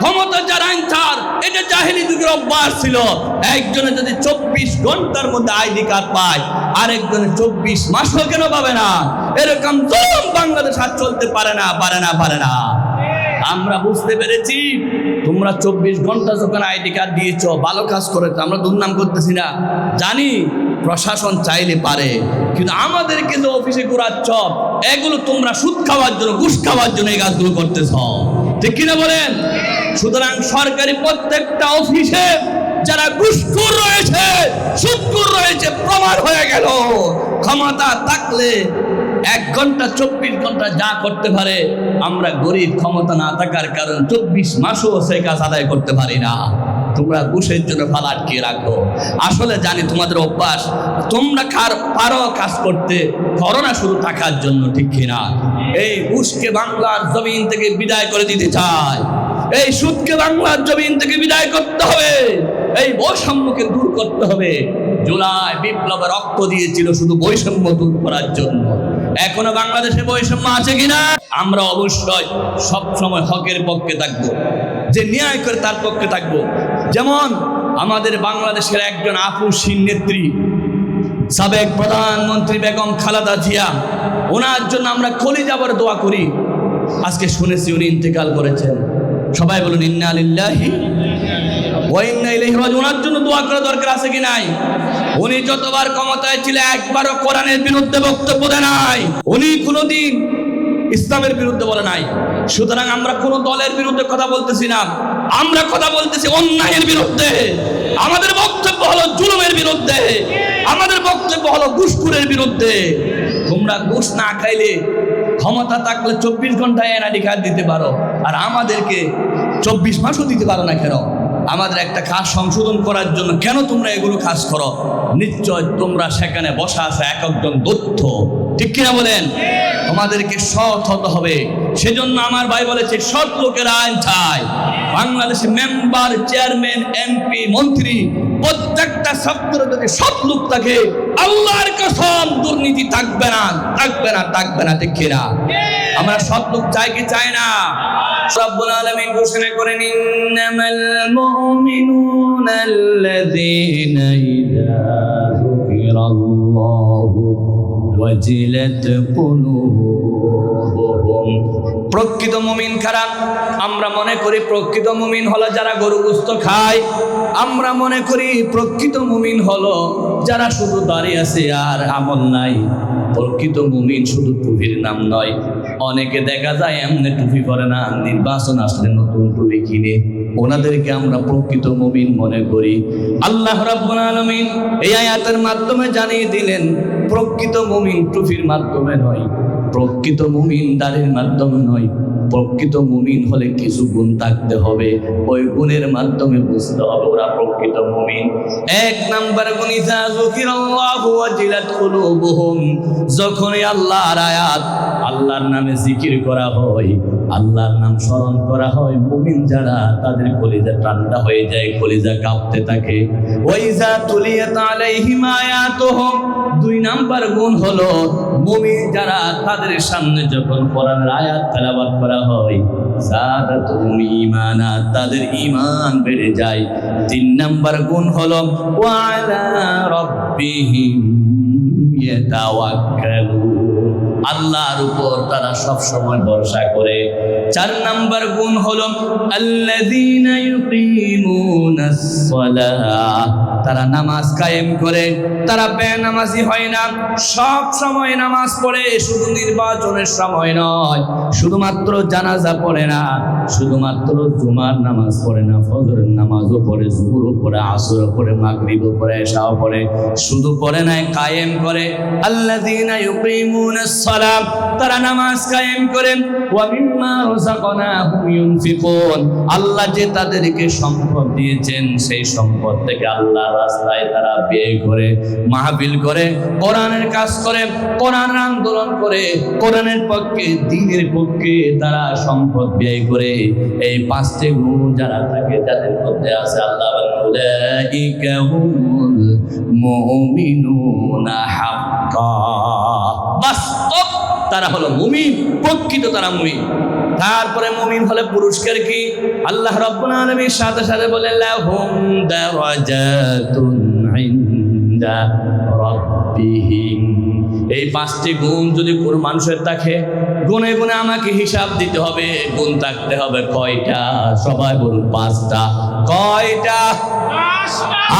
ক্ষমতা এটা ছিল। একজনে যদি চব্বিশ ঘণ্টার মধ্যে আইডি কার্ড পায় চব্বিশ কেন পাবে না? এরকম চলতে পারে না পারে না পারে না। আমরা বুঝতে পেরেছি, তোমরা চব্বিশ ঘণ্টা যখন আইডি কার্ড দিয়েছ, ভালো কাজ করেছ, আমরা দুর্নাম করতেছি না। জানি, প্রশাসন চাইলে পারে, কিন্তু আমাদেরকে যে অফিসে ঘুরাচ্ছ, এগুলো তোমরা সুদ খাওয়ার জন্য, ঘুষ খাওয়ার জন্য এই কাজগুলো করতেছ। ঠিক কিনা বলেন? সুতরাং সরকারি প্রত্যেকটা অফিসে যারা ঘুষখোর রয়েছে সুৎকুর রয়েছে, প্রমাণ হয়ে গেল। ক্ষমতা থাকলে এক ঘণ্টা, চব্বিশ ঘণ্টা যা করতে পারে, আমরা গরিব ক্ষমতা না থাকার কারণ চব্বিশ মাসও সে কাজ আদায় করতে পারি না। তোমরা ঘুষের জন্য ফাল আটকে রাখো। আসলে জানি তোমাদের অভ্যাস, তোমরা কার, পারো কাজ করতে করোনা শুরু থাকার জন্য, ঠিক কিনা? এই ঘুষকে বাংলার জমিন থেকে বিদায় করে দিতে চায়। এই সুদকে বাংলার জমিন থেকে বিদায় করতে হবে। এই বৈষম্যকে দূর করতে হবে। জুলাই বিপ্লবে রক্ত দিয়েছিল শুধু বৈষম্য দূর করার জন্য। এখনও বাংলাদেশে বৈষম্য আছে কিনা? আমরা অবশ্যই সব সময় হকের পক্ষে থাকব। যে ন্যায় করে তার পক্ষে থাকব। যেমন আমাদের বাংলাদেশের একজন আপুসীন নেত্রী, সাবেক প্রধানমন্ত্রী বেগম খালাদা জিয়া, ওনার জন্য আমরা খলি যাবার দোয়া করি। আজকে শুনেছি উনি ইন্তেকাল করেছেন। সবাই বলুন, ইন্না আলিল্লাহি জন্য দরকার আছে কি নাই? যতবার ক্ষমতায় ছিল, একবারও বিরুদ্ধে বক্তব্য নাই। কোনোদিন ইসলামের বিরুদ্ধে বলে নাই। সুতরাং আমরা কোনো দলের বিরুদ্ধে কথা বলতেছি না। আমরা কথা বলতেছি অন্যায়ের বিরুদ্ধে। আমাদের বক্তব্য হলো জুলুমের বিরুদ্ধে। আমাদের বক্তব্য হলো ঘুষখুরের বিরুদ্ধে। তোমরা ঘুষ না খাইলে ক্ষমতা থাকলে চব্বিশ ঘন্টায় এনআইডি কার্ড দিতে পারো। আর আমাদেরকে চব্বিশ মাসও দিতে পারো না কেন? আমাদের একটা কাজ সংশোধন করার জন্য কেন তোমরা এগুলো কাজ করো? নিশ্চয় তোমরা সেখানে বসা আছে এক একজন দত্ত ঠিক কিনা বলেন? তোমাদেরকে সৎ হতে হবে। সেজন্য আমার ভাই বলেছে, সৎ লোকের আইন চাই। বাংলাদেশে মেম্বার, চেয়ারম্যান, এমপি, মন্ত্রী, প্রত্যেকটা সপ্তাহে যদি সৎ লোক থাকে, আল্লাহর কসম দুর্নীতি থাকবে না থাকবে না থাকবে না, ঠিক কিনা? আমরা সৎ লোক চাই কি চাই না? রব্বুল আলামিন ঘোষণা করেন, ইন্নামাল মুমিনুনা আল্লাযীনা ইযা যুকিরাল্লাহু ওয়াজিলাত কুলুবুহুম। প্রকৃত মুমিন খারাপ আমরা মনে করি প্রকৃত মুমিন হলো যারা গরু গুস্ত খায়। আমরা মনে করি প্রকৃত মুমিন হলো যারা শুধু দাঁড়িয়ে আছে আর আমল নাই। প্রকৃত মুমিন শুধু টুপির নাম নয়। অনেকে দেখা যায় এমনি টুপি পরে না, নির্বাচন আসলে নতুন টুপি কিনে। ওনাদেরকে আমরা প্রকৃত মুমিন মনে করি। আল্লাহ রাব্বুল আলামিন এই আয়াতের মাধ্যমে জানিয়ে দিলেন, প্রকৃত মুমিন টুপির মাধ্যমে নয়, প্রকৃত মুমিন দাড়ির মাধ্যমে নয়। প্রকৃত মুমিন হলে কিছু গুণ থাকতে হবে। ওই গুণের মাধ্যমে বুঝতে হবে ওরা প্রকৃত মুমিন। এক নাম্বার গুণ যখনই আল্লাহর আয়াত, আল্লাহর নামে জিকির করা হয়, আল্লাহর নাম স্মরণ করা হয়, মুমিন যারা, তাদের কলিজা ঠান্ডা হয়ে যায়, কলিজা কাঁপতে থাকে। ওয়াইজা তুলিয়াত আলাইহিম আয়াতুহুম। দুই নাম্বার গুণ হলো, মুমিন যারা, তাদের সামনে যখন কোরআনের আয়াত তেলাওয়াত করা হয়। তাদের ইমান বেড়ে যায়। তিন নাম্বার গুণ হলো ওয়ালা রাব্বিহিম ইয়াতাওয়াক্কালুন। আল্লাহর উপর তারা সব সময় ভরসা করে। চার নাম্বার গুণ হলো, আল্লাযীনা ইউকিমুনাস সালাহ তারা নামাজ কায়েম করে, তারা বেনামাজি হয় না। সব সময় নামাজ পড়ে, শুধু নির্বাচনের সময় নয়। শুধুমাত্র জানাজা পড়ে না, শুধুমাত্র জুমার নামাজ পড়ে না, ফজরের নামাজও পড়ে, জুহুরও পড়ে, আসরও পড়ে, মাগরিবও পড়ে, এশাও পড়ে। শুধু পড়ে না কায়েম করে, আল্লাযীনা ইউকিমুনাস সালাম তারা নামাজ কায়েম করেন। আল্লাহ যে তাদেরকে সম্পদ দিয়েছেন, সেই সম্পদ থেকে আল্লাহ রাস্তায় তারা ব্যয় করে, মাহফিল করে, কোরআনের কাজ করে কোরআনের আন্দোলন করে, কোরআনের পক্ষে দ্বীনের পক্ষে তারা সম্পদ ব্যয় করে। এই পাঁচটি গুণ যারা থাকে, যাদের মধ্যে আছে আল্লাহ মুমিনুনা হাক্কা। বাস্তব তারা হলো মুমিন প্রকৃত তারা মুমিন। তারপরে মুমিন হলে পুরস্কার কি? আল্লাহ রব্বুল আলামিন সাথে সাথে বলেন লাহুম দারাজাতুন ইনদা রাব্বিহিম। এই পাঁচটি গুণ যদি কোনো মানুষের থাকে গুণে গুণে আমাকে হিসাব দিতে হবে গুণ থাকতে হবে কয়টা? সবাই বলুন পাঁচটা। কয়টা?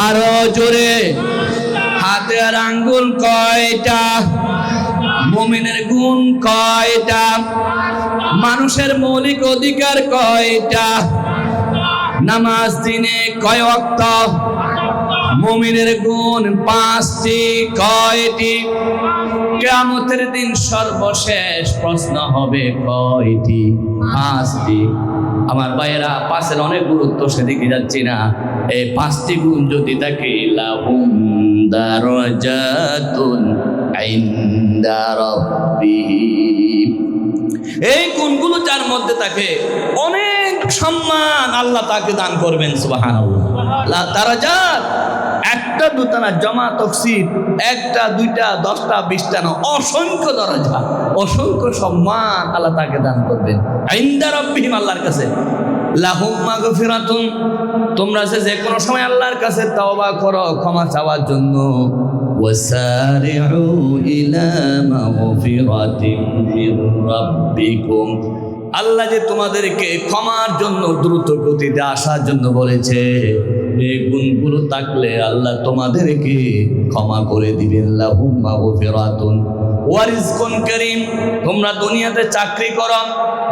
আরও জোরে। হাতে আর আঙ্গুল কয়টা? মুমিনের গুণ কয়টা? মানুষের মৌলিক অধিকার কয়টা? নামাজ দিনে কয় ওয়াক্ত? মুমিনের গুণ পাঁচটি, কয়টি? কেয়ামতের দিন সর্বশেষ প্রশ্ন হবে কয়টি? পাঁচটি। আমার ভাইয়েরা পাশের অনেক গুরুত্ব সেদিকে যাচ্ছি না। এই পাঁচটি গুণ যদি থাকে লাহুম দারাজাতুন ইনদা রাব্বিহিম এই গুণগুলো যার মধ্যে থাকে অনেক সম্মান আল্লাহ তাকে দান করবেন সুবাহান আল্লাহ তারা একটা দুটা না জমা তকসির একটা, দুইটা, দশটা, বিশটা না, অসংখ্য দরজা, অসংখ্য সম্মান আল্লাহ তাকে দান করবেন। আইন্দা রব্বিহিম আল্লাহর কাছে। লাহুম মাগফিরাতুন। তোমরা সে যে কোনো সময় আল্লাহর কাছে তওবা করো, ক্ষমা চাওয়ার জন্য। ওয়াসারিউ ইলা মাগফিরাতিন মির রাব্বিকুম। আল্লাহ যে তোমাদেরকে ক্ষমার জন্য দ্রুত গতিতে আসার জন্য বলেছে এই গুণগুলো থাকলে আল্লাহ তোমাদেরকে ক্ষমা করে দিবেন। লাহুম্মা ফেরাতুন ওয়ারিজকুন করিম? তোমরা দুনিয়াতে চাকরি করো,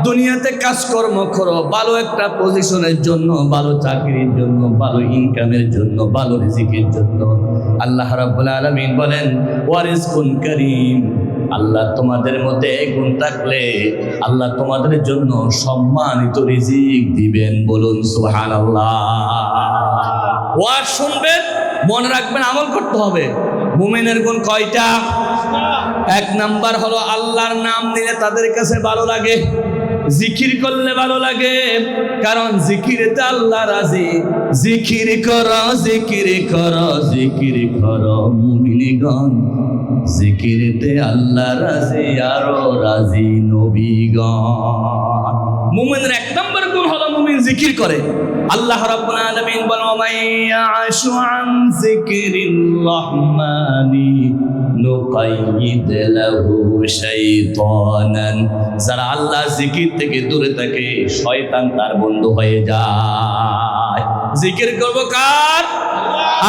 দুনিয়াতে কাজকর্ম করো, ভালো একটা পজিশনের জন্য, ভালো চাকরির জন্য, ভালো ইনকামের জন্য, ভালো রিজিকের জন্য। আল্লাহ রাব্বুল আলামিন বলেন ওয়ারিজকুন করিম? আল্লাহ তোমাদের মধ্যে গুণ থাকলে আল্লাহ তোমাদের জন্য সম্মানিত রিজিক দিবেন। বলুন, সুবহানাল্লাহ। ওয়াজ শুনবেন, মনে রাখবেন আমল করতে হবে। মুমিনের গুণ কয়টা? এক নাম্বার হলো আল্লাহর নাম নিলে তাদের কাছে ভালো লাগে। জিকির করলে ভালো লাগে। কারণ জিকিরেতে আল্লাহ রাজি। জিকির কর জিকির কর জিকির কর মুমিনগণ। জিকিরেতে আল্লাহ রাজি আরও রাজি নবীগণ। মুমিনের এক নম্বর গুণ হলো মুমিন জিকির করে। আল্লাহ রাব্বুল আলামিন বলো মাইয়া মাইয়াশু আন যিকরির যারা আল্লাহ জিকির থেকে দূরে থাকে, শয়তান তার বন্ধু হয়ে যায়। জিকির করব কার?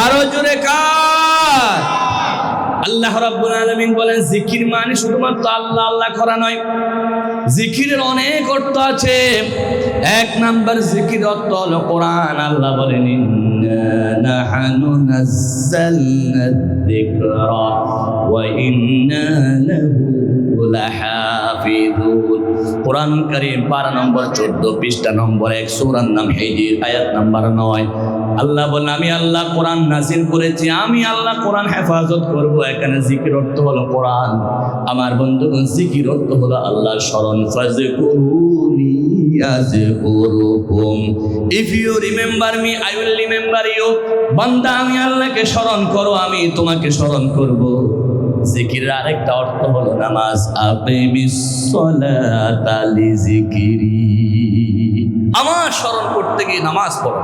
আরও জোরে কার? আল্লাহ রাব্বুল আলামিন বলেন, জিকির মানে শুধুমাত্র আল্লাহ আল্লাহ করা নয়। জিকিরের অনেক অর্থ আছে। এক নাম্বার জিকির অর্থ হলো কোরআন। আল্লাহ বলেন নাহানু নাযালনা যিকরা ওয়া ইন্না লাহু লাহাফিযুন কোরআন কারীম পারা নম্বর 14 পৃষ্ঠা নম্বর 1 সূরার নাম হিজর, আয়াত নাম্বার 9 আল্লাহ বলেন আমি আল্লাহ কোরআন নাজিল করেছি, আমি আল্লাহ কোরআন হেফাজত করব। এখানে জিকির অর্থ হলো কোরআন। আমার বন্ধুগণ জিকির অর্থ হলো আল্লাহর স্মরণ। ফাজে করুনি if you remember me I will remember you বান্দা, আমি আল্লাহকে স্মরণ করো, আমি তোমাকে স্মরণ করব। জিকিরের আরেকটা অর্থ হলো নামাজ। আমার স্মরণ করতে গিয়ে নামাজ পড়ো।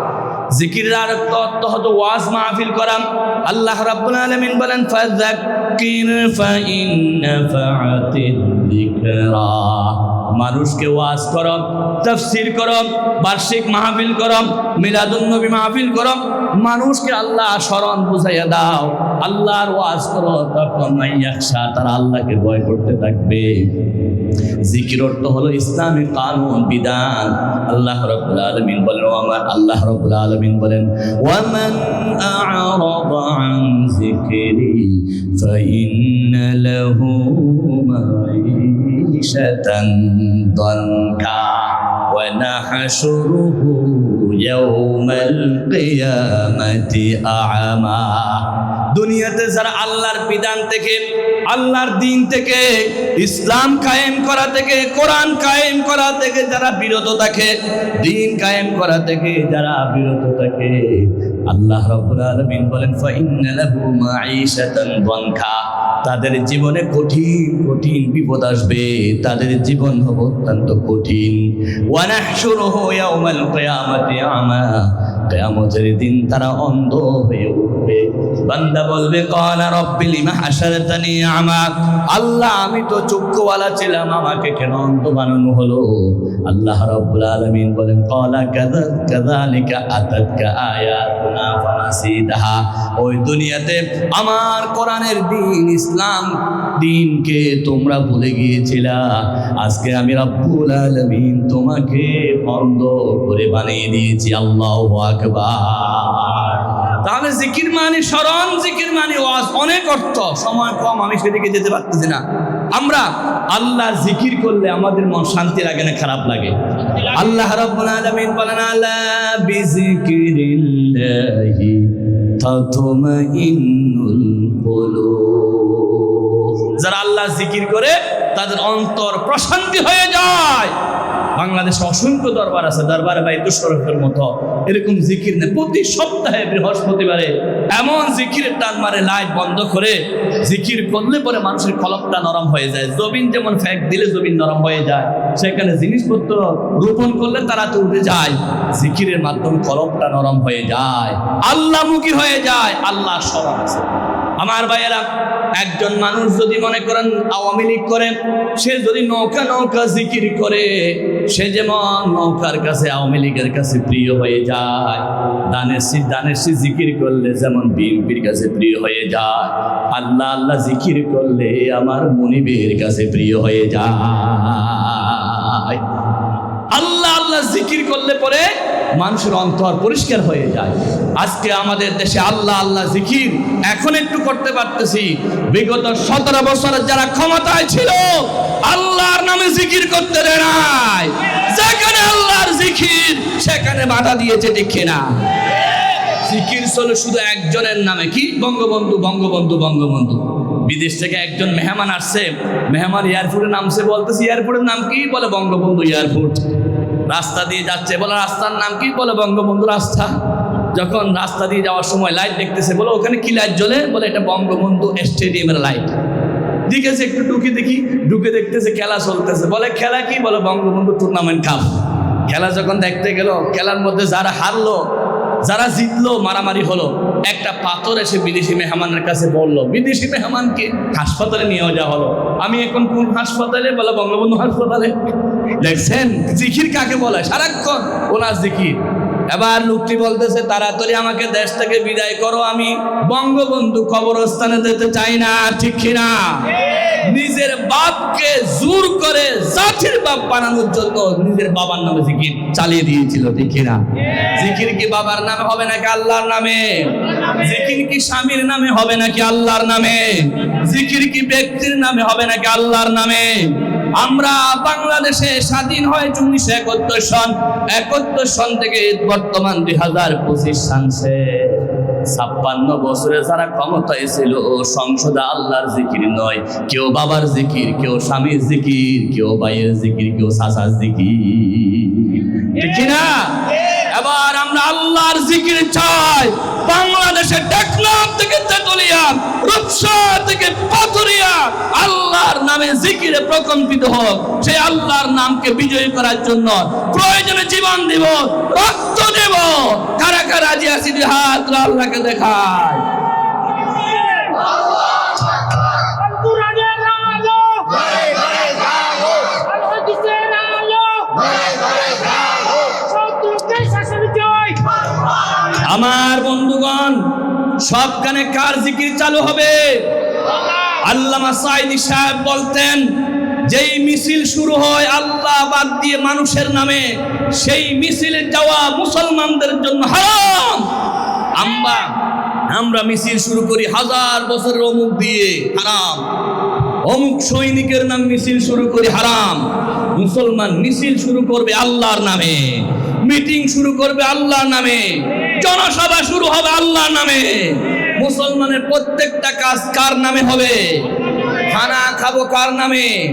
জিকিরের আরেকটা অর্থ হতো ওয়াজ মাহফিল করাম আল্লাহ রাব্বুল আলামিন বলেন, ফাযাক্কির ফাইন্নাফাআতিদ মানুষকে ওয়াজ করো তাফসীর করো বার্ষিক মাহফিল করো মিলাদুন নবী মাহফিল করো মানুষকে আল্লাহ স্মরণ বুঝাইয়া দাও। আল্লাহর ওয়াজ করো, তখন মাইয়াকশা তারা আল্লাহকে ভয় করতে থাকবে। জিকির অর্থ হলো ইসলামী কানুন, বিধান। আল্লাহ রাব্বুল আলামিন বলেন ওয়ামান আল্লাহ রাব্বুল আলামিন বলেন, ওয়ামান আ'রাদা আন যিকরি, ফাইন্না লাহু মাঈশাতান দানকা ونحشره يوم القيامة أعمى দুনিয়াতে যারা আল্লাহর বিধান থেকে আল্লাহর দিন থেকে ইসলাম কায়েম করা থেকে কোরআন কায়েম করা থেকে যারা বিরত থাকে দিন কায়েম করা থেকে যারা বিরত থাকে আল্লাহ রাব্বুল আলামিন বলেন ফা ইন্না লাহু মাঈশাতান দনকা তাদের জীবনে কঠিন কঠিন বিপদ আসবে। তাদের জীবন হবে অত্যন্ত কঠিন। ওয়া নাহশুরুহু ইয়াউমাল কিয়ামাতি আমা। কিয়ামতের দিন তারা অন্ধ হয়ে উঠবে। বান্দা বলবে, কালা রব্বি লিমা হাশারতানি আমা? আল্লাহ, আমি তো চক্ষুওয়ালা ছিলাম, আমাকে কেন অন্ধ বানানো হলো? আল্লাহ রাব্বুল আলামিন বলেন, কালা কাযা, কাযালিকা আতাতকা আয়াতুনা ফানাসিতাহা ওই দুনিয়াতে আমার কোরআনের দিন, ইসলাম দিনকে তোমরা ভুলে গিয়েছিলা। আজকে আমি রাব্বুল আলামিন তোমাকে অন্ধ করে বানিয়ে দিয়েছি, আল্লাহু আকবার তাহলে জিকির মানে স্মরণ, জিকির মানে ওয়াজ, অনেক অর্থ। সময় কম, আমি সেদিকে যেতে পারতেছি না। আমরা আল্লাহ জিকির করলে আমাদের মন শান্তি লাগে না, খারাপ লাগে। আল্লাহ রাব্বুল আলামিন বলেন, আলা বিজিকিরিল্লাহি তাতমাইন্নুল কুলুব। যারা আল্লাহ জিকির করে, তাদের অন্তর প্রশান্তি হয়ে যায়। বাংলাদেশে অসংখ্য দরবার আছে, দরবারে ভাই দুশরফের মতো। এরকম জিকির নেই, প্রতি সপ্তাহে বৃহস্পতিবারে এমন জিকিরের টান মারে, লাইট বন্ধ করে জিকির করলে পরে মানুষের কলপটা নরম হয়ে যায়। জমিন যেমন ফ্যাক দিলে জমিন নরম হয়ে যায়। সেখানে জিনিসপত্র রোপণ করলে তারা তো উঠে যায়, জিকিরের মাধ্যমে কলপটা নরম হয়ে যায়। আল্লাহমুখী হয়ে যায় আল্লাহ স্মরণ আছে। আমার ভাইয়েরা, একজন মানুষ যদি মনে করেন আওয়ামী লীগ করেন সে যদি নৌকা নৌকা জিকির করে, সে যেমন নৌকার কাছে আওয়ামী লীগের কাছে প্রিয় হয়ে যায় দানের সি জিকির করলে যেমন বিএনপির কাছে প্রিয় হয়ে যায়, আল্লাহ আল্লাহ জিকির করলে আমার মনিবের কাছে প্রিয় হয়ে যায়। আল্লাহ আল্লাহ জিকির করলে পরে মানুষের অন্তর পরিষ্কার হয়ে যায়। আজকে আমাদের দেশে আল্লাহ আল্লাহ জিকির এখন একটু করতে পারতেছি। বিগত সতেরো বছর যারা ক্ষমতায় ছিল, আল্লাহর নামে জিকির করতে দেয় নাই। যেখানে আল্লাহর জিকির, সেখানে বাধা দিয়েছে দেখে না জিকির ছিল শুধু একজনের নামে কি? বঙ্গবন্ধু বঙ্গবন্ধু বঙ্গবন্ধু। বিদেশ থেকে একজন মেহমান আসছে, মেহমান এয়ারপোর্টে নামছে, বলতেছে, এয়ারপোর্টের নাম কি? বলে, বঙ্গবন্ধু এয়ারপোর্ট। রাস্তা দিয়ে যাচ্ছে, বলে রাস্তার নাম কি বলে বঙ্গবন্ধু রাস্তা? যখন রাস্তা দিয়ে যাওয়ার সময় লাইট দেখতেছে, বলে ওখানে কি লাইট জ্বলে? বলে এটা বঙ্গবন্ধু স্টেডিয়ামের লাইট দিকেছে একটু ঢুকে দেখি, ঢুকে দেখতেছে খেলা চলতেছে। বলে খেলা কি? বলে বঙ্গবন্ধু টুর্নামেন্ট কাপ খেলা যখন দেখতে গেল, খেলার মধ্যে যারা হারলো, যারা জিতলো, মারামারি হলো, একটা পাথর এসে বিদেশি মেহমানের কাছে বলল, বিদেশি মেহমানকে হাসপাতালে নিয়ে যাওয়া হলো। আমি এখন কোন হাসপাতালে? বলে বঙ্গবন্ধু হাসপাতালে। দেখছেন? জিকির কাকে বলে? সারাক্ষণ ওনার জিকির। এবার লোকটি বলতেছে, তাড়াতাড়ি আমাকে দেশ থেকে বিদায় করো, আমি বঙ্গবন্ধু কবরস্থানে যেতে চাই না ঠিক কিনা? নিজের বাপকে জোর করে জাতির বাপ বানানোর জন্য নিজের বাবার নামে জিকির চালিয়ে দিয়েছিল, ঠিক কিনা? জিকির কি বাবার নামে হবে নাকি আল্লাহর নামে? জিকির কি স্বামীর নামে হবে নাকি আল্লাহর নামে? জিকির কি ব্যক্তির নামে হবে নাকি আল্লাহর নামে? আমরা বাংলাদেশে স্বাধীন হয় উনিশশো একাত্তর সন। একাত্তর সন থেকে বর্তমান দুই হাজার পঁচিশ সানছে ছাপ্পান্ন বছরে যারা ক্ষমতায় ছিল সংসদে আল্লাহর জিকির নয়। কেউ বাবার জিকির, কেউ স্বামীর জিকির, কেউ ভাইয়ের জিকির, কেউ সাসার জিকির। ঠিক না এবার আমরা আল্লাহর জিকির চাই। বাংলাদেশের টেকনাফ থেকে তেতুলিয়া রূপসা থেকে পাথুরিয়া আল্লাহর নামে জিকিরে প্রকম্পিত হোক। সেই আল্লাহর নামকে বিজয়ী করার জন্য প্রয়োজনে জীবন দিব, রক্ত দেব। কারা কারা রাজি আসি হাত আল্লাহকে দেখায়। সবখানে কার জিকির চালু হবে? আল্লামা সাইদি সাহেব বলতেন, যেই মিছিল শুরু হয় আল্লাহ বাদ দিয়ে মানুষের নামে, সেই মিছিলে যাওয়া মুসলমানদের জন্য হারাম। আমরা আমরা মিছিল শুরু করি হাজার বছরের অমুক দিয়ে হারাম। অমুক সৈনিকের নাম মিছিল শুরু করি হারাম। মুসলমান মিছিল শুরু করবে আল্লাহর নামে। মিটিং শুরু করবে আল্লাহর নামে। জনসভা শুরু হবে আল্লাহর নামে। মুসলমানের প্রত্যেকটা কাজ কার নামে হবে? খানা খাব কার নামে?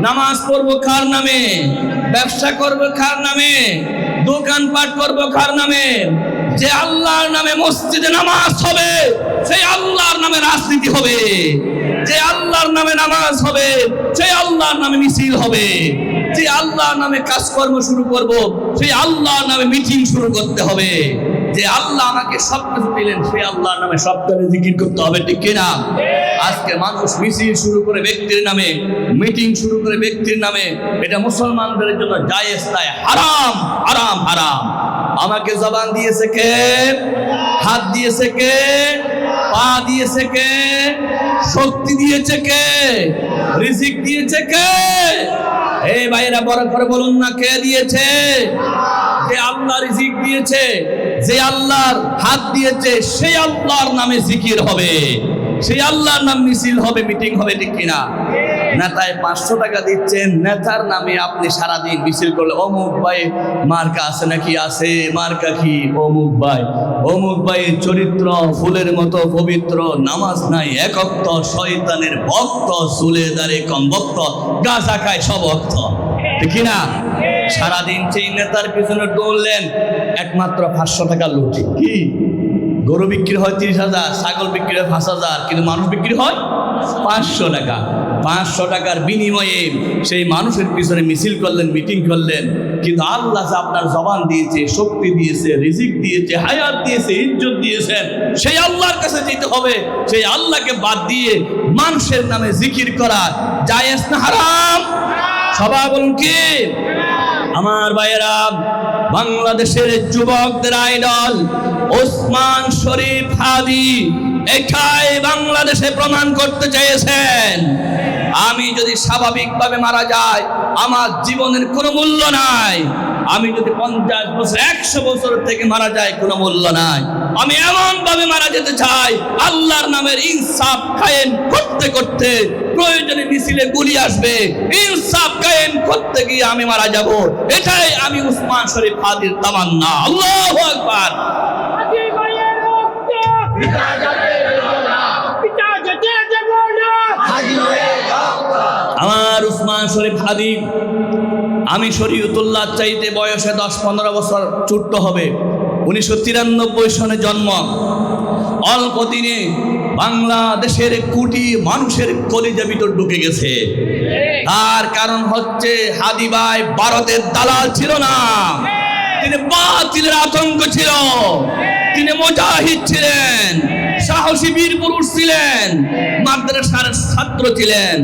নামাজ পড়ব কার নামে? ব্যবসা করব কার নামে? দোকানপাট করব কার নামে? যে আল্লাহর নামে মসজিদে নামাজ হবে, সেই আল্লাহর নামে রাজনীতি হবে। যে আল্লাহর নামে নামাজ হবে, সেই আল্লাহর নামে মিছিল হবে। যে আল্লাহ নামে কাজকর্ম শুরু করব, সেই আল্লাহ নামে মিটিং শুরু করতে হবে। যে আল্লাহ আমাকে সব কিছু দিলেন, সেই আল্লাহর নামে সব করে জিকির করতে হবে, ঠিক কিনা? আজকে মানুষ মিছিল শুরু করে ব্যক্তির নামে মিটিং শুরু করে ব্যক্তির নামে, এটা মুসলমানদের জন্য জায়েজ, তাই হারাম হারাম হারাম। আমাকে জবান দিয়েছে কে? হাত দিয়েছে কে? পা দিয়েছে কে? শক্তি দিয়েছে কে? রিজিক দিয়েছে কে? ভাইরা বলুন না, কে দিয়েছে? দিয়েছে, যে আল্লাহর হাত দিয়েছে নামে জিকির হবে। নাম মিছিল হবে, মিটিং হবে, ঠিক কিনা? নেতায় পাঁচশো টাকা দিচ্ছেন। নেতার নামে আপনি সারাদিন মিছিল করলে, অমুক ভাই, মার্কা আছে নাকি? আছে, মার্কা কি? অমুক ভাই অমুক ভাই চরিত্র ফুলের মতো পবিত্র, নামাজ নাই একত্ব শয়তানের ভক্ত, চুলে দাঁড়ে কম ভক্ত গাছা খায় সব ভক্ত। ঠিক কিনা সারাদিন সেই নেতার পিছনে দৌড়লেন, একমাত্র পাঁচশো টাকা লুটি। কি? গরু বিক্রি হয় তিরিশ হাজার, ছাগল বিক্রি হয় পাঁচ হাজার, কিন্তু মানুষ বিক্রি হয় পাঁচশো টাকা। পাঁচশো টাকার বিনিময়ে সেই মানুষের পিছনে মিছিল করলেন, মিটিং করলেন। কিন্তু আল্লাহ আপনার জবান দিয়েছে, শক্তি দিয়েছে, রিজিক দিয়েছে, হায়াত দিয়েছে, ইজ্জত দিয়েছেন সেই আল্লাহর কাছে যেতে হবে। সেই আল্লাহকে বাদ দিয়ে মানুষের নামে জিকির করা জায়েজ না হারাম? সবাই বলুন কি? আমার ভাইয়েরা, বাংলাদেশের যুবকদের আইডল, ওসমান শরীফ হাদি এটাই বাংলাদেশে প্রমাণ করতে চেয়েছেন। আমি যদি স্বাভাবিকভাবে মারা যাই, আমার জীবনের কোনো মূল্য নাই। আমি যদি পঞ্চাশ বছর, একশো বছর থেকে মারা যায় কোনো মূল্য নাই। আমি এমন ভাবে মারা যেতে চাই, আল্লাহর নামের ইনসাফ কায়েম করতে করতে প্রয়োজনে মিছিলে গুলি আসবে। ইনসাফ কায়েম করতে গিয়ে আমি মারা যাব। এটাই আমি উসমান শরীফ হাদির তামান্না। আল্লাহু আকবার। উসমান শরীফ হাদি আমি শরীয়তুল্লাহ চাইতে বয়সে দশ পনেরো বছর ছোট্ট হবে। উনিশশো তিরানব্বই সনে জন্ম। অল্প দিনে বাংলাদেশের কোটি মানুষের কলিজা ভিতর ঢুকে গেছে। তার কারণ হচ্ছে হাদি ভাই ভারতের দালাল ছিল না। তিনি বাতিলের আতঙ্ক ছিল। তিনি মুজাহিদ ছিলেন। সাহসী বীর পুরুষ ছিলেন, মাদ্রাসার ছাত্র ছিলেন,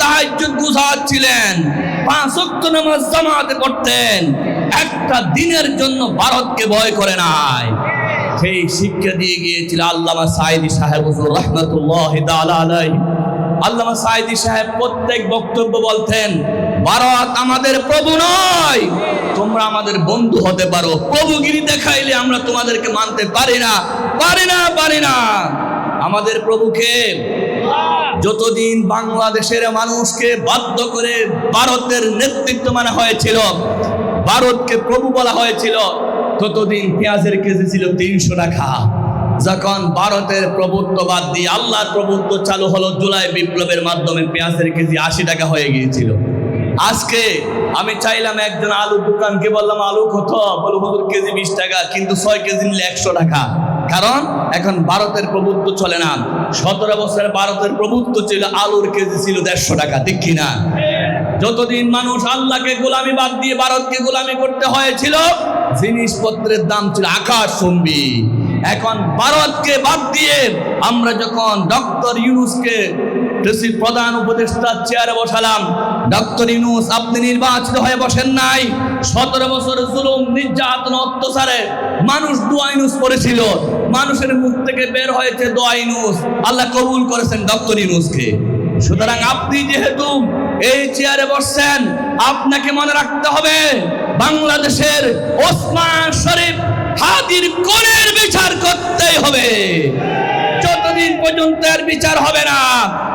তাহাজ্জুদ গুজার ছিলেন পাঁচ ওয়াক্ত নামাজ জামাতে পড়তেন, একটা দিনের জন্য ভারতকে ভয় করে নাই। সেই শিক্ষা দিয়ে গিয়েছিল আল্লামা সাইদি সাহেব হুজুর রহমতুল্লাহ আলাইহি। আল্লামা সাইদি সাহেব প্রত্যেক বক্তব্য বলতেন, ভারত আমাদের প্রভু নয় তোমরা আমাদের বন্ধু হতে পারো। প্রভুগিরি দেখাইলে আমরা তোমাদেরকে মানতে পারি না। পারি না পারি না। আমাদের প্রভুকে যতদিন বাংলাদেশের মানুষকে বাধ্য করে ভারতের নেতৃত্ব মানা হয়েছিল, ভারতকে প্রভু বলা হয়েছিল, ততদিন পেঁয়াজের কেজি ছিল তিনশো টাকা। যখন ভারতের প্রভুত্ব বাদ দিয়ে আল্লাহর প্রভুত্ব চালু হলো জুলাই বিপ্লবের মাধ্যমে পেঁয়াজের কেজি আশি টাকা হয়ে গিয়েছিল। আজকে আমি চাইলাম একজন আলুর দোকানকে বললাম, আলু কত? বলো, হুজুর, কেজি বিশ টাকা, কিন্তু ছয় কেজি নিলে একশো টাকা। কারণ এখন ভারতের প্রভুত্ব চলে না। সতেরো বছরের ভারতের প্রভুত্ব ছিল, আলুর কেজি ছিল দেড়শো টাকা, ঠিক কিনা? যতদিন মানুষ আল্লাহকে গোলামি বাদ দিয়ে ভারতকে গোলামি করতে হয়েছিল, জিনিসপত্রের দাম ছিল আকাশ চম্বি। এখন ভারতকে বাদ দিয়ে আমরা যখন ডক্টর ইউনুসকে কৃষি প্রধান উপদেষ্টার চেয়ারে বসালাম। ডক্টর ইউনুস, আপনি নির্বাচিত হয়ে বসেন নাই। সতেরো বছর জুলুম, নির্যাতন, অত্যাচারে মানুষ দোয়া ইউনুস করেছিল। মানুষের মুখ থেকে বের হয়েছে দোয়া ইউনুস। আল্লাহ কবুল করেছেন ডক্টর ইউনুসকে। সুতরাং আপনি যেহেতু এই চেয়ারে বসছেন, আপনাকে মনে রাখতে হবে, বাংলাদেশের ওসমান শরীফ হাদির কোণের বিচার করতেই হবে। যতদিন পর্যন্ত আর বিচার হবে না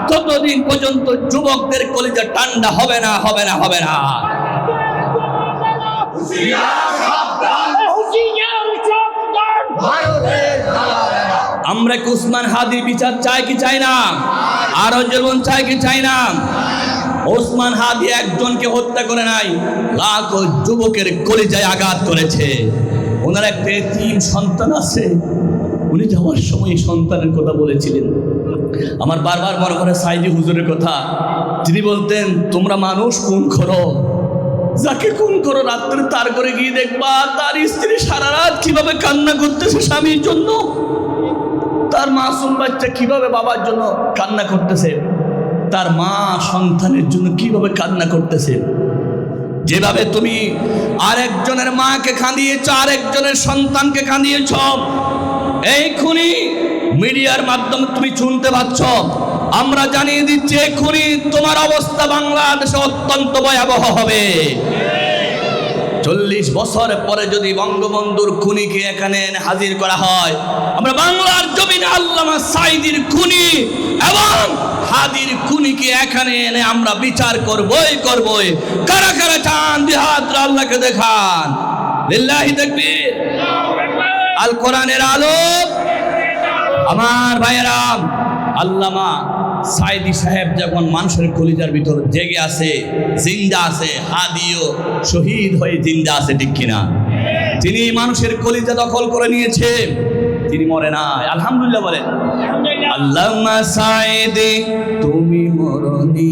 ততদিন পর্যন্ত যুবকদের কলিজা ঠান্ডা হবে না হবে না হবে না। আমরা কি উসমান হাদির বিচার চাই কি চাই না? আরও জীবন চাই কি চাই না? ওসমান হাদি একজনকে হত্যা করে নাই, লাখ যুবকের কলিজায় আঘাত করেছে। ওনার একটা তিন সন্তান আছে। উনি যাওয়ার সময় সন্তানের কথা বলেছিলেন। আমার বারবার মনে করে সাইদি হুজুরের কথা। তিনি বলতেন, তোমরা মানুষ কোন করো। যাকে খুন করো, রাত্রে তার করে গিয়ে দেখবা, তার স্ত্রী সারা রাত কীভাবে কান্না করতেছে স্বামীর জন্য? তার মাসুম বাচ্চা কীভাবে বাবার জন্য কান্না করতেছে? তার মা সন্তানের জন্য কীভাবে কান্না করতেছে? যেভাবে তুমি আরেকজনের মাকে কাঁদিয়েছ আরেকজনের সন্তানকে কাঁদিয়েছ এই খুনি মিডিয়ার মাধ্যমে তুমি শুনতে পাচ্ছ। আমরা জানিয়ে দিচ্ছি এক্ষুনি তোমার অবস্থা বাংলাদেশে অত্যন্ত ভয়াবহ হবে। চল্লিশ বছর পরে যদি বঙ্গবন্ধুর খুনিকে এখানে এনে হাজির করা হয়, আমরা বাংলার জমিনে আল্লামা সাইদির খুনি এবং হাদির খুনিকে এখানে এনে আমরা বিচার করবই করবই। কারা কারা চান? দিহাত আল্লাহকে দেখান। তাকবীর। আল কোরআনের আলো আমার ভাইয়েরাম আল্লামা সাইদি সাহেব যখন মানুষের কলিজার ভিতর জেগে আছে জিন্দা আছে হাদিও শহীদ হয়ে জিন্দা আছে ঠিক কিনা? তিনি মানুষের কলিজা দখল করে নিয়েছে তিনি মরে না আলহামদুলিল্লাহ বলেন আল্লামা সাইদি তুমি মরনি।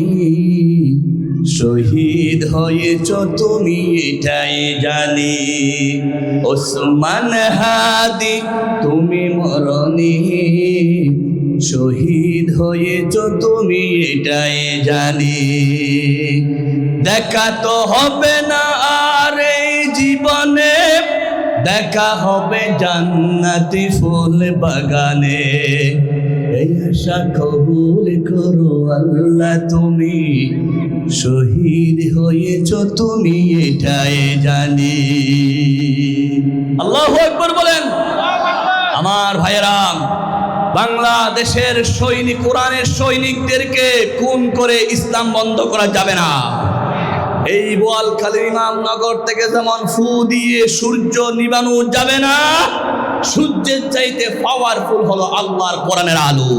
শহীদ হয়েছ তুমি এটাই জানি। ওসমান হাদি, তুমি মরনি শহীদ হয়েছ তুমি এটাই জানি। দেখা তো হবে না আর এই জীবনে, দেখা হবে জান্নাতি ফুল বাগানে। এই আশা কবুল করো আল্লাহ তুমি। শহীদ হয়েছ তুমি এটাই জানি। আল্লাহু আকবার বলেন। আমার ভাইয়েরাম বাংলাদেশের সৈনিক, কোরআনের সৈনিকদেরকে খুন করে ইসলাম বন্ধ করা যাবে না। এই বোয়ালখালীর ইমামনগর থেকে যেমন ফু দিয়ে সূর্য নিবানো যাবে না সূর্যের চাইতে পাওয়ারফুল হলো আল্লাহর কোরআনের আলো।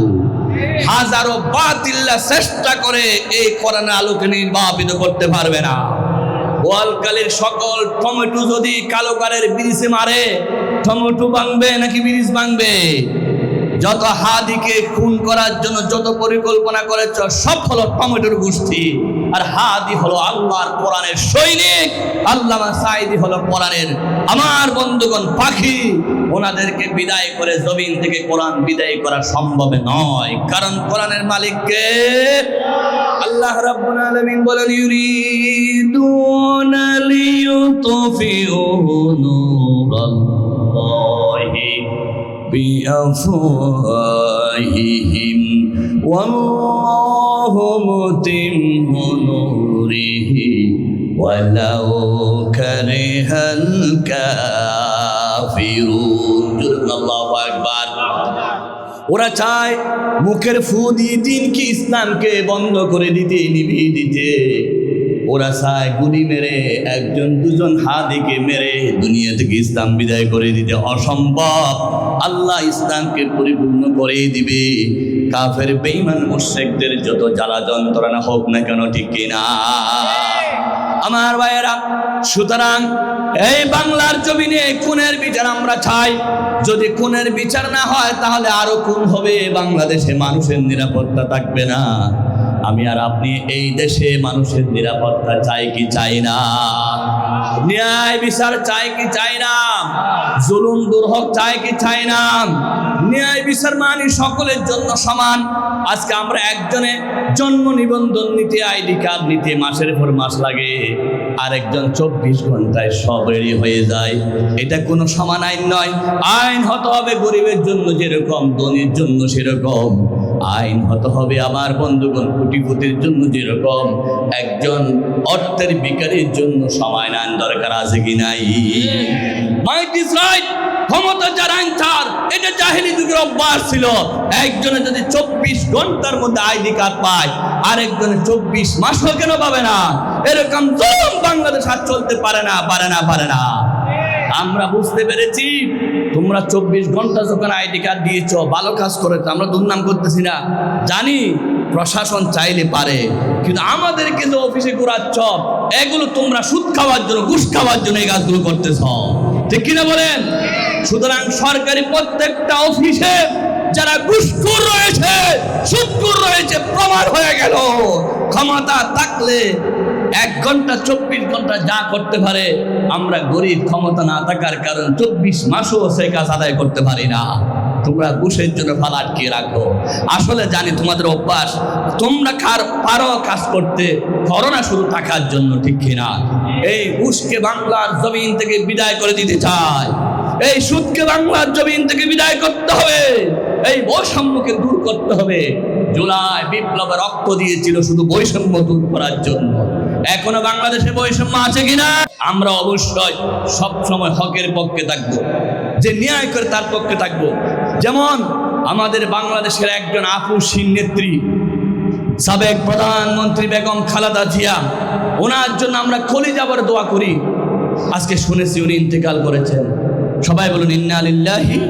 হাজারো বাতিল্লা চেষ্টা করে এই কোরআনের আলোকে নির্বাপিত করতে পারবে না। বোয়ালকালের সকল টমেটো যদি কালো কালের ব্রিজে মারে, টমেটো ভাঙবে নাকি ব্রিজ ভাঙবে? যত হাদিকে খুন করার জন্য যত পরিকল্পনা করেছ, সব হলো টমেটোর গোষ্ঠী। আর হাদি হলো আল্লাহর কোরআনের সৈনিক আল্লাহ সাইদি হলো কোরআনের আমার বন্ধুগণ পাখি। ওনাদেরকে বিদায় করে জমিন থেকে কোরআন বিদায় করা সম্ভব নয়। কারণ কোরআনের মালিককে আল্লাহ রাব্বুল আলামিন বলেন, ইউরিদুনা লিয়ুতফিউ নূরাল্লাহি বিআফওয়াহিহিম। والله متم نوره ولو كره الكافرون جل الله أكبر ওরা চায় মুখের ফু দিয়ে দিনকে ইসলামকে বন্ধ করে দিতে নিভিয়ে দিতে ওরা চায় গুলি মেরে একজন দুজন হাদিকে মেরে দুনিয়া থেকে ইসলাম বিদায় করে দিতে অসম্ভব আল্লাহ ইসলামকে পরিপূর্ণ করে দিবে কাফের বেইমান মুশরিকদের যত জ্বালা যন্ত্রণা হোক না কেন, ঠিক কিনা আমার ভাইয়েরা, সুতরাং এই বাংলার জমিনে খুনের বিচার আমরা চাই। যদি খুনের বিচার না হয়, তাহলে আরও খুন হবে। বাংলাদেশে মানুষের নিরাপত্তা থাকবে না। আমি আর আপনি এই দেশে মানুষের নিরাপত্তা চাই কি চাই না? ন্যায় বিচার চাই কি চাই না? জুলুম দুর্হক চাই কি চাই না? ন্যায় বিচার মানি সকলের জন্য সমান। আজকে আমরা একজনে জন্ম নিবন্ধন নিতে, আইডি কার্ড নিতে, মাসের পর মাস লাগে। আরেকজন চব্বিশ ঘন্টায় সব রেডি হয়ে যায়। এটা কোনো সমান আইন নয়। আইন হতে হবে গরিবের জন্য যেরকম, ধনীর জন্য সেরকম। আইন হতে হবে আমার বন্ধুগণ কোটিপতির জন্য যেরকম। একজন অর্থের বিকারীর জন্য সমান আইন দরকার আছে কি নাই? মাইট ইজ রাইট ক্ষমতা যার যুগের অভ্যাস ছিল, একজনে যদি চব্বিশ ঘণ্টার মধ্যে আইডি কার্ড পায়, আরেকজনে চব্বিশ মাসও কেন পাবে না? এরকম জুলুম বাংলাদেশ আর চলতে পারে না পারে না পারে না। আমরা বুঝতে পেরেছি, তোমরা চব্বিশ ঘণ্টা যখন আইডি কার্ড দিয়েছ, ভালো কাজ করেছ, আমরা দুর্নাম করতেছি না। জানি, প্রশাসন চাইলে পারে, কিন্তু আমাদেরকে যে অফিসে ঘুরাচ্ছ, এগুলো তোমরা সুদ খাওয়ার জন্য, ঘুষ খাওয়ার জন্য এই কাজগুলো করতেছ। ঠিক কিনা বলেন? সুতরাং সরকারি প্রত্যেকটা অফিসে যারা ঘুষখোর রয়েছে সুদখোর রয়েছে, প্রমাণ হয়ে গেল। ক্ষমতা থাকলে এক ঘণ্টা, চব্বিশ ঘণ্টা যা করতে পারে, আমরা গরিব ক্ষমতা না থাকার কারণ চব্বিশ মাসও সে কাজ আদায় করতে পারি না। তোমরা ঘুষের জন্য ফাল আটকে রাখো। আসলে জানি তোমাদের অভ্যাস, তোমরা কার পারো কাজ করতে, করোনা শুরু থাকার জন্য, ঠিক কিনা? এই ঘুষকে বাংলার জমিন থেকে বিদায় করে দিতে চায়। এই সুদকে বাংলার জমিন থেকে বিদায় করতে হবে। এই বৈষম্যকে দূর করতে হবে। জুলাই বিপ্লবে রক্ত দিয়েছিল শুধু বৈষম্য দূর করার জন্য। এখনও বাংলাদেশে বৈষম্য আছে কিনা? আমরা অবশ্যই সব সময় হকের পক্ষে থাকব। যে ন্যায় করে তার পক্ষে থাকব। যেমন আমাদের বাংলাদেশের একজন আপুসীন নেত্রী, সাবেক প্রধানমন্ত্রী বেগম খালাদা জিয়া, ওনার জন্য আমরা কলি যাবার দোয়া করি। আজকে শুনেছি উনি ইন্তেকাল করেছেন। সবাই বলুন, ইন্না আলিল্লাহি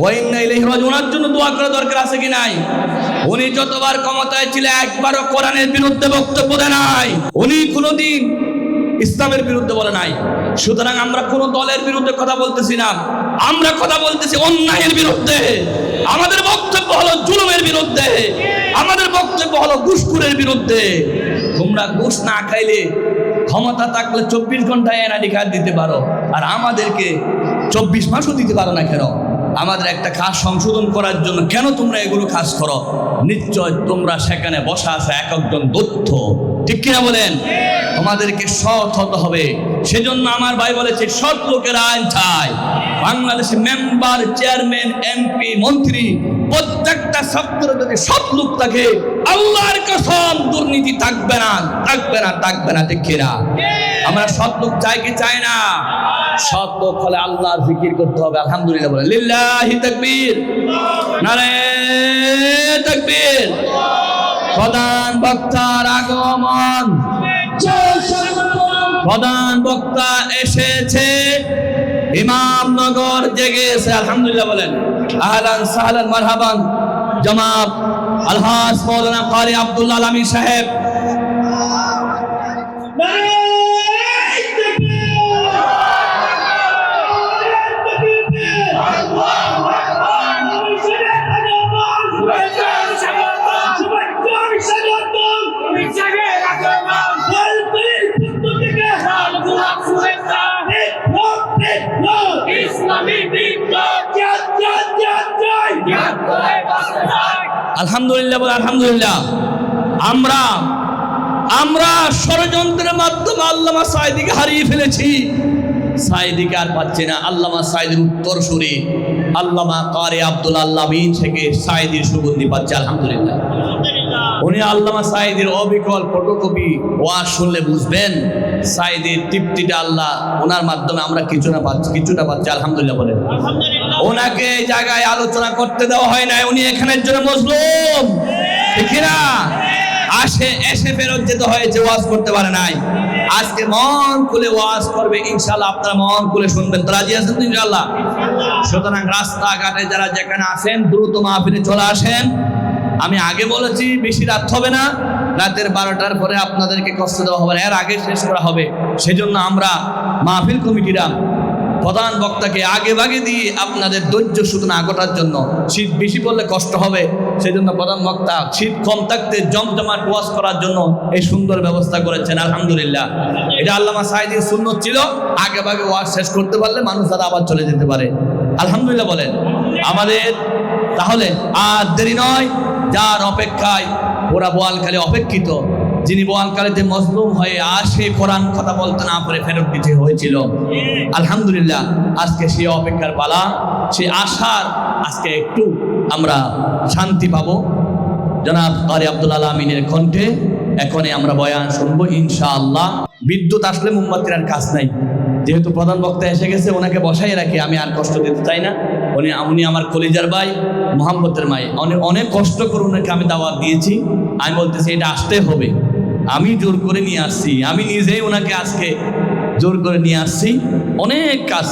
ওয়াইন্না ইলাইহি রাজিউন। ওনার জন্য দোয়া করা দরকার আছে কি নাই? উনি যতবার ক্ষমতায় ছিল একবারও কোরআনের বিরুদ্ধে বক্তব্য দেয় নাই। উনি কোনোদিন ইসলামের বিরুদ্ধে বলে নাই। সুতরাং আমরা কোন দলের বিরুদ্ধে কথা বলতেছি না। আমরা কথা বলতেছি অন্যায়ের বিরুদ্ধে। আমাদের বক্তব্য হলো জুলুমের বিরুদ্ধে। আমাদের বক্তব্য হলো ঘুষখুরের বিরুদ্ধে। তোমরা ঘুষ না খাইলে ক্ষমতা থাকলে চব্বিশ ঘন্টায় এনআইডি কার্ড দিতে পারো। আর আমাদেরকে চব্বিশ মাসও দিতে পারো না কেন? আমাদের একটা কাজ সংশোধন করার জন্য কেন তোমরা এগুলো কাজ করো? নিশ্চয় তোমরা সেখানে বসা আছে এক একজন দত্ত ঠিক কিনা বলেন? তোমাদেরকে সৎ হতে হবে। সেজন্য আমার ভাই বলেছে, সৎ লোকের আইন চাই বাংলাদেশে মেম্বার, চেয়ারম্যান, এমপি, মন্ত্রী, প্রত্যেকটা ছাত্র যদি সৎ লোক থাকে, আল্লাহর কসম দুর্নীতি থাকবে না থাকবে না থাকবে না, ঠিক কিনা? আমরা সৎ লোক চাই কি চাই না? সৎ লোক হলে আল্লাহর জিকির করতে হবে, আলহামদুলিল্লাহ বলে, লিল্লাহি তাকবীর, নারে তাকবীর, প্রধান বক্তার আগমন, প্রধান বক্তা এসেছে ইমামনগর জেগেছে আলহামদুলিল্লাহ বলেন, আহলান সাহলান মারহাবান জনাব আলহাজ মৌলানা কারি আব্দুল্লাহ আলামী সাহেব আলহামদুলিল্লাহ বলে আলহামদুলিল্লাহ। আমরা আমরা ষড়যন্ত্রের মাধ্যমে আল্লামা সাইদিকে হারিয়ে ফেলেছি। সাইদিকে আর পাচ্ছে না। আল্লামা সাইদের উত্তর সুরে আল্লামা কারে আব্দুল আল্লাহ থেকে সাইদির সুগন্ধি পাচ্ছে, আলহামদুলিল্লাহ। উনি আল্লামা সাইদের অবিকল ফটোকপি। ওয়াজ শুনলে বুঝবেন সাইদের তৃপ্তিটা আল্লাহ ওনার মাধ্যমে আমরা কিছু না পাচ্ছি কিছুটা পাচ্ছি আলহামদুলিল্লাহ বলেন। ওনাকে এই জায়গায় আলোচনা করতে দেওয়া হয় না উনি এখানের জন্য মজলুম। ঠিক না আসে এসে ফেরত যেতে হয়েছে ওয়াজ করতে পারে নাই। আজকে মন খুলে ওয়াজ করবে ইনশাল্লাহ আপনারা মন খুলে শুনবেন। তো রাজি আছেন ইনশাল্লাহ সুতরাং রাস্তাঘাটে যারা যেখানে আসেন দ্রুত মাহফিলে চলে আসেন। আমি আগে বলেছি, বেশি রাত হবে না। রাতের বারোটার পরে আপনাদেরকে কষ্ট দেওয়া হবে এর আগে শেষ করা হবে। সেজন্য আমরা মাহফিল কমিটিরা প্রধান বক্তাকে আগে ভাগে দিয়ে আপনাদের ধৈর্য শুধু না গোটার জন্য শীত বেশি পড়লে কষ্ট হবে। সেই জন্য প্রধান বক্তা শীত কম থাকতে জমজমাট ওয়াজ করার জন্য এই সুন্দর ব্যবস্থা করেছেন, আলহামদুলিল্লাহ। এটা আল্লামা সাইদির সুন্নত ছিল। আগে ভাগে ওয়াজ শেষ করতে পারলে মানুষ তারা আবার চলে যেতে পারে। আলহামদুলিল্লাহ বলেন। আমাদের তাহলে আর দেরি নয়। যার অপেক্ষায় ওরা বোয়ালকালে অপেক্ষিত, যিনি বোয়ালকালেতে মজলুম হয়ে আসে কোরআন কথা বলতে না পারে ফেরত দিতে হয়েছিল। আলহামদুলিল্লাহ, আজকে সেই অপেক্ষার পালা, সেই আশার আজকে একটু আমরা শান্তি পাবো। জনাব কারি আব্দুল আলমিনের কণ্ঠে এখনই আমরা বয়ান শুনব, ইনশাআল্লাহ। বিদ্যুৎ আসলে মোমবাতির আর কাজ নাই। যেহেতু প্রধান বক্তা এসে গেছে, ওনাকে বসাই রাখি, আমি আর কষ্ট দিতে চাই না। উনি উনি আমার কলিজার ভাই মোহাম্মতের মাই। অনেক অনেক কষ্ট করে ওনাকে আমি দাওয়াত দিয়েছি। আমি বলতেছি, এটা আসতে হবে। আমি জোর করে নিয়ে আসছি। আমি নিজেই ওনাকে আজকে জোর করে নিয়ে আসছি। অনেক কাজ।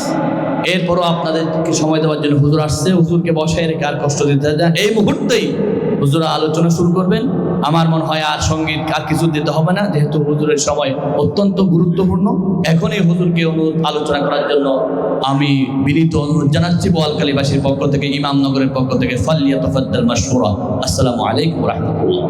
এরপরও আপনাদেরকে সময় দেওয়ার জন্য হুজুর আসছে। হুজুরকে বসায় রেখে আর কষ্ট দিতে। এই মুহূর্তেই হুজুর আলোচনা শুরু করবেন। আমার মনে হয় আর সংগীত আর কিছু দিতে হবে না, যেহেতু হুজুরের সময় অত্যন্ত গুরুত্বপূর্ণ। এখনই হুজুরকে অনুরোধ আলোচনা করার জন্য আমি বিনীত অনুরোধ জানাচ্ছি বোয়ালকালীবাসীর পক্ষ থেকে, ইমামনগরের পক্ষ থেকে ফাল্লিয়া তফাদ্দাল মাসুরা আসসালামু আলাইকুম রহমতুল্লাহ।